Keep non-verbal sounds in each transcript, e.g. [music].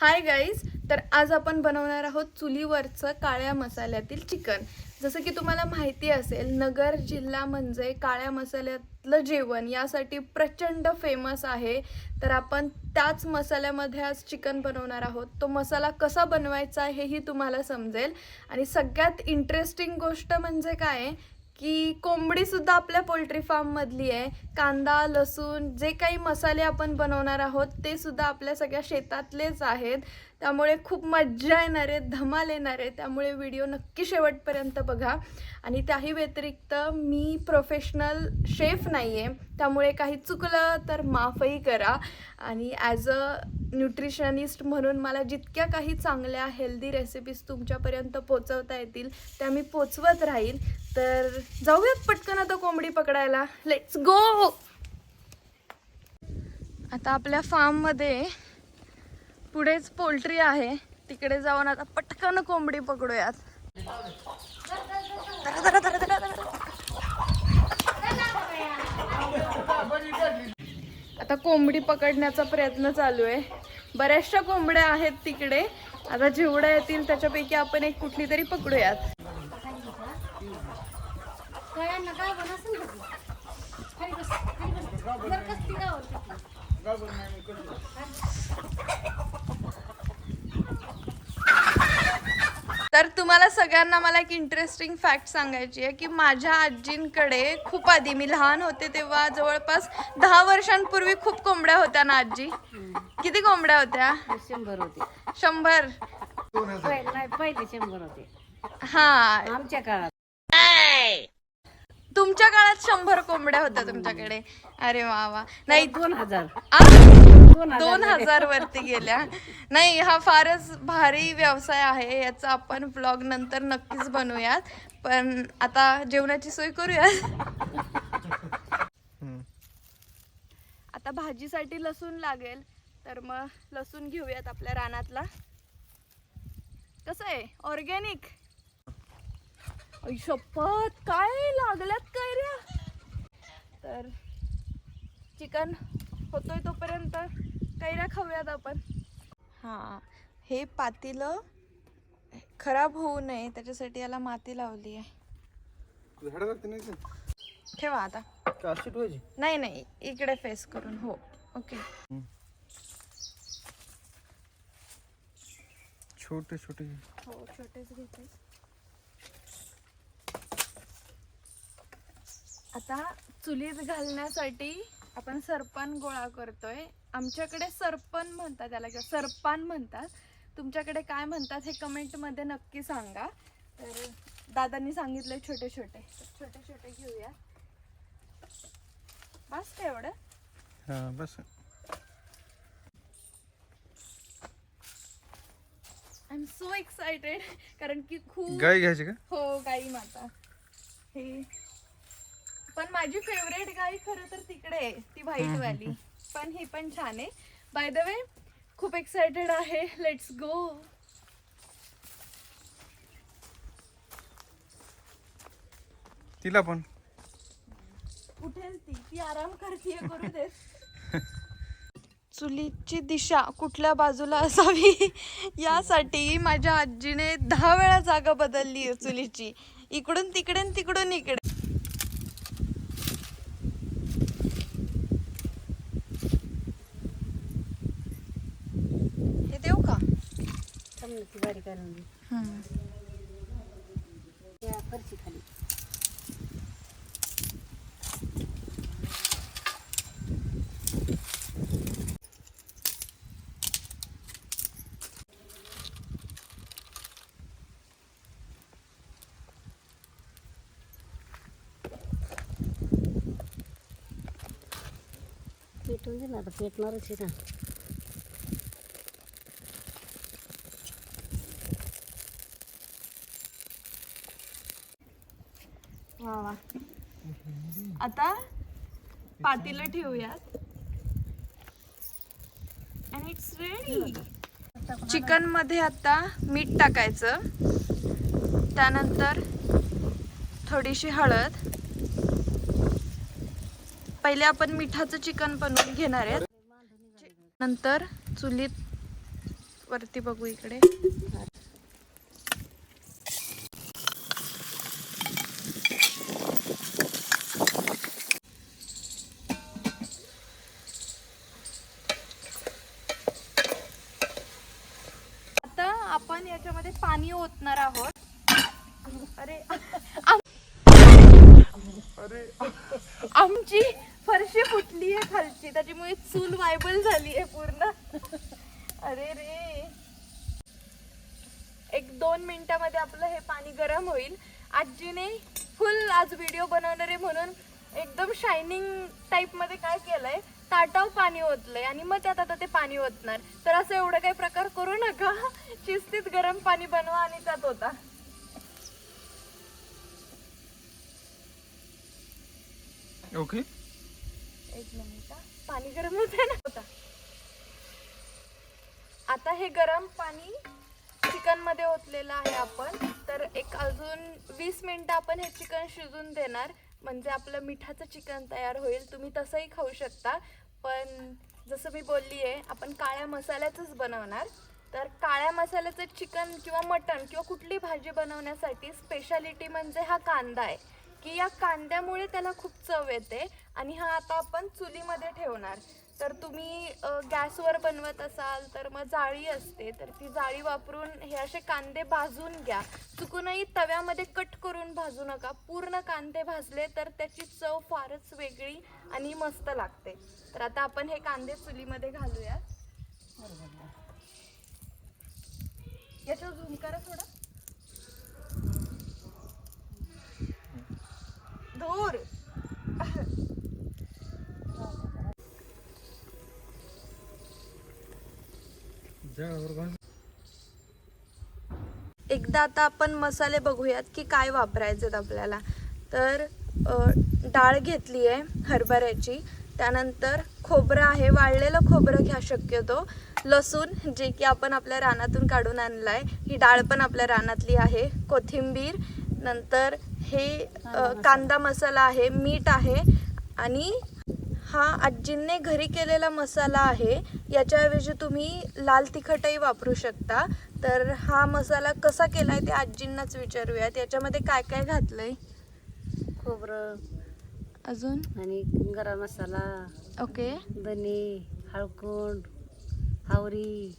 Hi guys तर आज आपण बनवणार आहोत चुलीवरचं काळ्या मसाल्यातील चिकन. जसं की तुम्हाला माहिती असेल नगर जिल्हा म्हणजे काळ्या मसाल्यातलं जेवण यासाठी प्रचंड फेमस आहे. तर आपण त्याच मसाल्यामध्ये आज चिकन बनवणार आहोत. तो मसाला कसा बनवायचा हेही तुम्हाला समजेल. आणि सगळ्यात इंटरेस्टिंग गोष्ट म्हणजे काय की कोंबडी सुद्धा आपल्या पोल्ट्री फार्म मधली आहे. कांदा लसूण जे काही मसाले आपण बनवणार आहोत ते सुद्धा आपल्या सगळ्या शेतातलेच आहेत. त्यामुळे खूप मज्जा येणार आहे धमाल येणार आहे त्यामुळे व्हिडिओ नक्की शेवटपर्यंत बघा. आणि त्याही व्यतिरिक्त मी प्रोफेशनल शेफ नाही आहे त्यामुळे काही चुकलं तर माफही करा. आणि ॲज अ न्यूट्रिशनिस्ट म्हणून मला जितक्या काही चांगल्या हेल्दी रेसिपीज तुमच्यापर्यंत पोचवता येतील त्या मी पोचवत राहील. तर जाऊयात पटकन आता कोंबडी पकडायला. लेट्स गो आता आपल्या फार्ममध्ये पुढेच पोल्ट्री आहे. तिकडे जाऊन आता पटकन कोंबडी पकडूयात. आता कोंबडी पकडण्याचा प्रयत्न चालू आहे. बऱ्याचशा कोंबड्या आहेत तिकडे. आता जेवढ्या येतील त्याच्यापैकी आपण एक कुठली तरी पकडूयात. काय तर तुम्हाला सगळ्यांना मला एक इंटरेस्टिंग फॅक्ट सांगायची आहे की माझ्या आजींकडे खूप आधी मी लहान होते तेव्हा जवळपास दहा वर्षांपूर्वी खूप कोंबड्या होत्या ना आजी? किती कोंबड्या होत्या? शंभर होते. शंभर. पहिले शंभर होते. हा. आमच्या काळात. तुमच्या काळात शंभर कोंबड्या होत्या तुमच्याकडे. अरे वा वा. नाही दोन हजार. आ? दोन हजार दोन हजार वरती गेल्या. नाही हा फारच भारी व्यवसाय आहे. याचा आपण ब्लॉग नंतर नक्कीच बनवूयात. पण आता जेवणाची सोय करूयात. आता भाजीसाठी लसूण लागेल. तर मग लसूण घेऊयात आपल्या रानातला. कसं आहे? ऑर्गॅनिक शपथ काय लागल्यात काय रे? तर चिकन होतोय तोपर्यंत कैऱ्या खाऊयात आपण. हां हे पातीलं खराब होऊ नये त्याच्यासाठी याला माती लावली आहे. ठेवा आता. नाही नाही इकडे फेस करून हो ओके. छोटे छोटे. हो छोटेच घेते. आता चुलीत घालण्यासाठी आपण सरपण गोळा करतोय. आमच्याकडे सरपण म्हणतात त्याला किंवा सरपान म्हणतात. तुमच्याकडे काय म्हणतात हे कमेंटमध्ये नक्की सांगा. तर दादांनी सांगितलंय छोटे छोटे. छोटे छोटे घेऊया. बस का एवढं? हा बस. आय एम सो एक्सायटेड कारण की खूप गाय घ्यायची का? हो गाई माता. हे पण माझी फेवरेट गाई खरं तर तिकडे आहे ती व्हाईट वाली पण ही पण छान आहे. बाय द वे खूप एक्सायटेड आहे. लेट्स गो तिला पण. उठेल ती. ती आराम करते करू दे. [laughs] चुलीची दिशा कुठल्या बाजूला असावी यासाठी माझ्या आजीने दहा वेळा जागा बदलली आहे चुलीची. इकडून तिकडे आणि तिकडून इकडे हे देऊ का समजाची गाडी काढून दे. त्या फरशी खाली पेटून दे ना आता पेटणारच आहे ना. वा वा. आता पातीला ठेवूयात. आणि इट्स रेडी चिकनमध्ये आता मीठ टाकायचं. त्यानंतर थोडीशी हळद. पहिले आपण मिठाचं चिकन बनवून घेणार आहेत नंतर चुलीत वरती बघू इकडे आता आपण याच्यामध्ये पाणी ओतणार आहोत. अरे. आम- आमची फरशी फुटली आहे खालची त्याच्यामुळे चूल वायबल झाली आहे पूर्ण. अरे रे. एक दोन मिनिटामध्ये आपलं हे पाणी गरम होईल. आजीने फुल आज व्हिडिओ बनवणार आहे म्हणून एकदम शायनिंग टाईपमध्ये काय केलंय? ताटाव पाणी ओतलंय आणि मग त्यात आता ते पाणी ओतणार. तर असं एवढं काही प्रकार करू नका. शिस्तीत गरम पाणी बनवा आणि त्यात होता ओके. एक मिनिट. पाणी गरम होते ना? होता आता हे गरम पाणी चिकनमध्ये ओतलेलं आहे आपण. तर एक अजून वीस मिनिटं आपण हे चिकन शिजून देणार. म्हणजे आपलं मिठाचं चिकन तयार होईल तुम्ही तसंही खाऊ शकता. पण जसं मी बोलली आहे आपण काळ्या मसाल्याचंच बनवणार. तर काळ्या मसाल्याचं चिकन किंवा मटण किंवा कुठली भाजी बनवण्यासाठी स्पेशालिटी म्हणजे हा कांदा आहे. की या कांद्यामुळे त्याला खूप चव येते आणि हा आता आपण चुलीमध्ये ठेवणार. तर तुम्ही गॅसवर बनवत असाल तर मग जाळी असते. तर ती जाळी वापरून हे असे कांदे भाजून घ्या. चुकूनही तव्यामध्ये कट करून भाजू नका. पूर्ण कांदे भाजले तर त्याची चव फारच वेगळी आणि मस्त लागते. तर आता आपण हे कांदे चुलीमध्ये घालूया याच्यावर झूम करा थोडा. धूर! एकदा आता आपण मसाले बघूयात की काय वापरायचेत आपल्याला. तर डाळ घेतली आहे हरभऱ्याची. त्यानंतर खोबरं आहे वाळलेलं खोबरं घ्या शक्यतो. लसूण जे की आपण आपल्या रानातून काढून आणलं आहे ही डाळ पण आपल्या रानातली आहे. कोथिंबीर नंतर हे कांदा मसाला आहे मीठ आहे. आणि हा आजींनी घरी केलेला मसाला आहे. याच्याऐवजी तुम्ही लाल तिखटही वापरू शकता. तर हा मसाला कसा केलाय ते आजींनाच विचारूयात. याच्यामध्ये काय काय घातलंय? खोबरं. अजून? आणि गरम मसाला. ओके. धने हळकुंड हावरी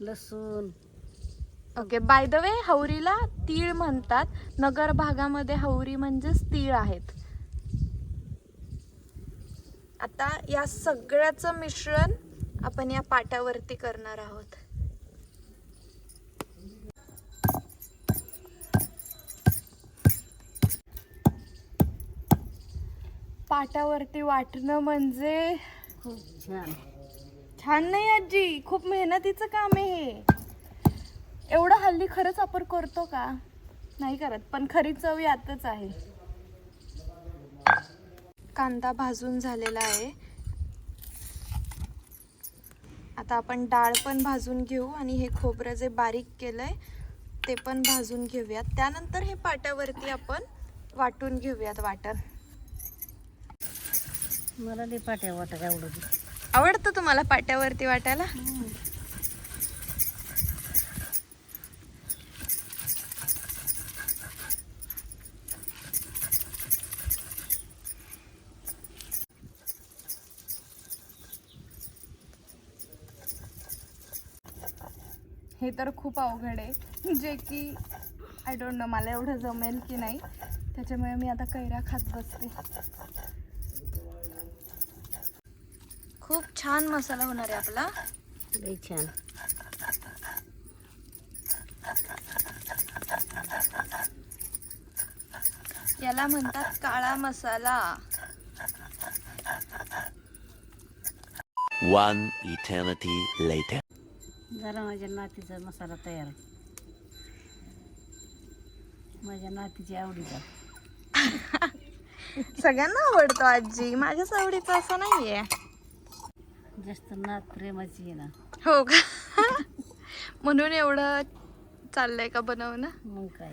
लसूण. ओके. बाय द वे हवरीला तीळ म्हणतात. नगर भागामध्ये हवरी म्हणजेच तीळ आहेत. आता या सगळ्याचं मिश्रण आपण या पाट्यावरती करणार आहोत. पाट्यावरती वाटणं म्हणजे छान. नाही आजी खूप मेहनतीचं काम आहे हे. एवढं हल्ली खरंच आपण करतो का? नाही करत पण खरी चव यातच आहे. कांदा भाजून झालेला आहे. आता आपण डाळ पण भाजून घेऊ आणि हे खोबरं जे बारीक केलंय ते पण भाजून घेऊयात. त्यानंतर हे पाट्यावरती आपण वाटून घेऊयात वाटण. मला ते पाट्या वाटत आवडत. आवडतं तुम्हाला पाट्यावरती वाटायला? हे तर खूप अवघड आहे. जे की आय डोंट नो मला एवढं जमेल की नाही. त्याच्यामुळे मी आता कैऱ्या खात बसते. खूप छान मसाला होणार आहे आपला. लई छान. याला म्हणतात काळा मसाला. One eternity later. जरा माझ्या नातीचा मसाला तयार माझ्या नातीच्या आवडीचा [laughs] सगळ्यांना आवडतो आजी. माझ्याच आवडीचं असं नाहीये. जास्त नात प्रेमाची आहे ना. हो का? [laughs] म्हणून एवढं चाललंय का बनवणं? मग काय?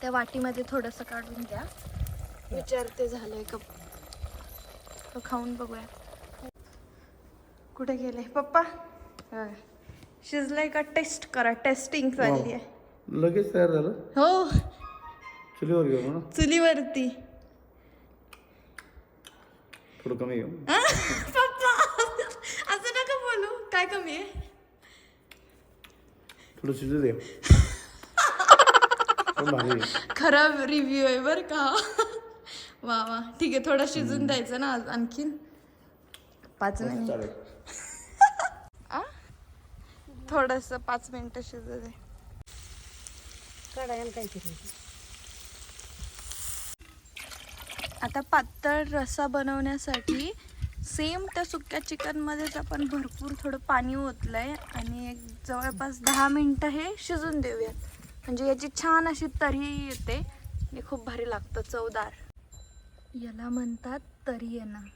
त्या वाटीमध्ये थोडंसं काढून द्या विचारते झालंय का तो खाऊन बघूया. कुठे गेले? पप्पा. शिजलंय का? टेस्ट करा. टेस्टिंग चालली आहे. लगेच तयार झालं? हो. चुलीवर घेऊ ना चुलीवरती. थोडं कमी घेऊ? पप्पा असं नका बोलू. काय कमी आहे? थोडं शिजू दे. [laughs] खराब रिव्ह्यू आहे बरं का. वा वा. ठीक आहे थोडं शिजून द्यायचं ना आज आणखीन. पाच मिनिट. [laughs] थोडस पाच मिनिटं शिजू दे. कढायला काहीतरी आता पातळ रस्सा बनवण्यासाठी सेम त्या सुक्या चिकनमध्येच आपण भरपूर थोडं पाणी ओतलंय आणि एक जवळपास दहा मिनटं हे शिजून देऊयात. म्हणजे याची छान अशी तरी येते. आणि खूप भारी लागतं चवदार. याला म्हणतात तरी येणं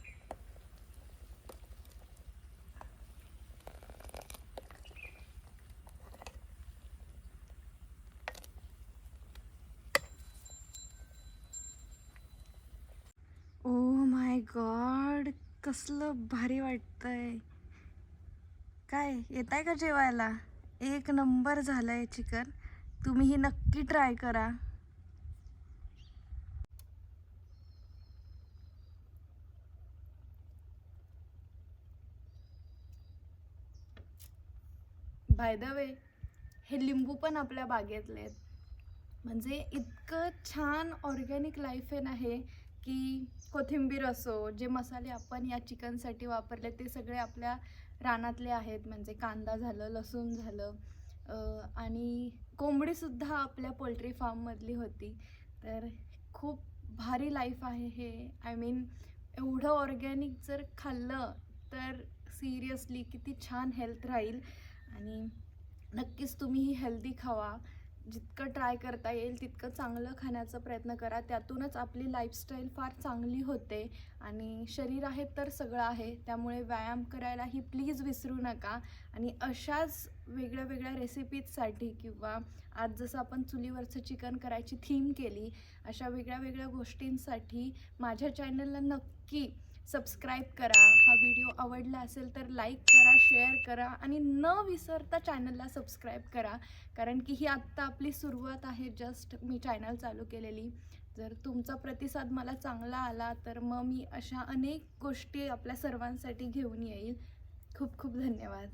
ओ माय गॉड कसलं भारी वाटतंय. काय येत आहे का जेवायला? एक नंबर झालंय चिकन. तुम्हीही नक्की ट्राय करा. बाय द वे हे लिंबू पण आपल्या बागेतले आहेत. म्हणजे इतकं छान ऑर्गॅनिक लाईफेन आहे की कोथिंबीर असो जे मसाले आपण या चिकनसाठी वापरले ते सगळे आपल्या रानातले आहेत. म्हणजे कांदा झालं लसूण झालं आणि कोंबडीसुद्धा आपल्या पोल्ट्री फार्ममधली होती. तर खूप भारी लाईफ आहे हे. आय मीन एवढं ऑर्गॅनिक जर खाल्लं तर सिरियसली किती छान हेल्थ राहील. आणि नक्कीच तुम्हीही हेल्दी खावा. जितकं ट्राय करता येईल तितकं चांगलं खाण्याचा प्रयत्न करा. त्यातूनच आपली लाईफस्टाईल फार चांगली होते. आणि शरीर आहे तर सगळं आहे. त्यामुळे व्यायाम करायलाही प्लीज विसरू नका. आणि अशाच वेगळ्या वेगळ्या रेसिपीजसाठी किंवा आज जसं आपण चुलीवरचं चिकन करायची थीम केली अशा वेगळ्या वेगळ्या गोष्टींसाठी माझ्या चॅनलला नक्की सबस्क्राईब करा. हा व्हिडिओ आवडला असेल तर लाईक करा शेअर करा आणि न विसरता चॅनलला सबस्क्राईब करा. कारण की ही आत्ता आपली सुरुवात आहे. जस्ट मी चॅनल चालू केलेली. जर तुमचा प्रतिसाद मला चांगला आला तर मग मी अशा अनेक गोष्टी आपल्या सर्वांसाठी घेऊन येईल. खूप खूप धन्यवाद.